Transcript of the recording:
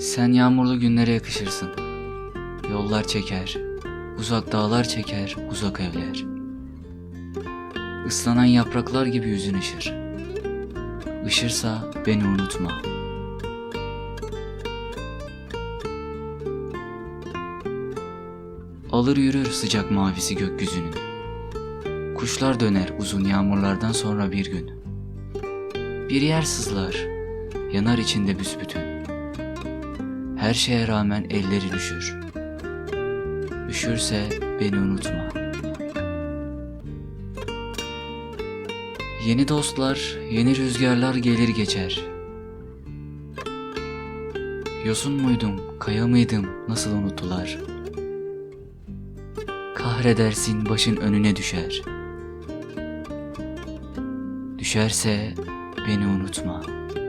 Sen yağmurlu günlere yakışırsın. Yollar çeker, uzak dağlar çeker, uzak evler. Islanan yapraklar gibi yüzün ışır. Işırsa beni unutma. Alır yürür sıcak mavisi gökyüzünün. Kuşlar döner uzun yağmurlardan sonra bir gün. Bir yer sızlar, yanar içinde büsbütün. Her şeye rağmen ellerin üşür. Üşürse beni unutma. Yeni dostlar, yeni rüzgarlar gelir geçer. Yosun muydum, kaya mıydım, nasıl unuttular? Kahredersin başın önüne düşer. Düşerse beni unutma.''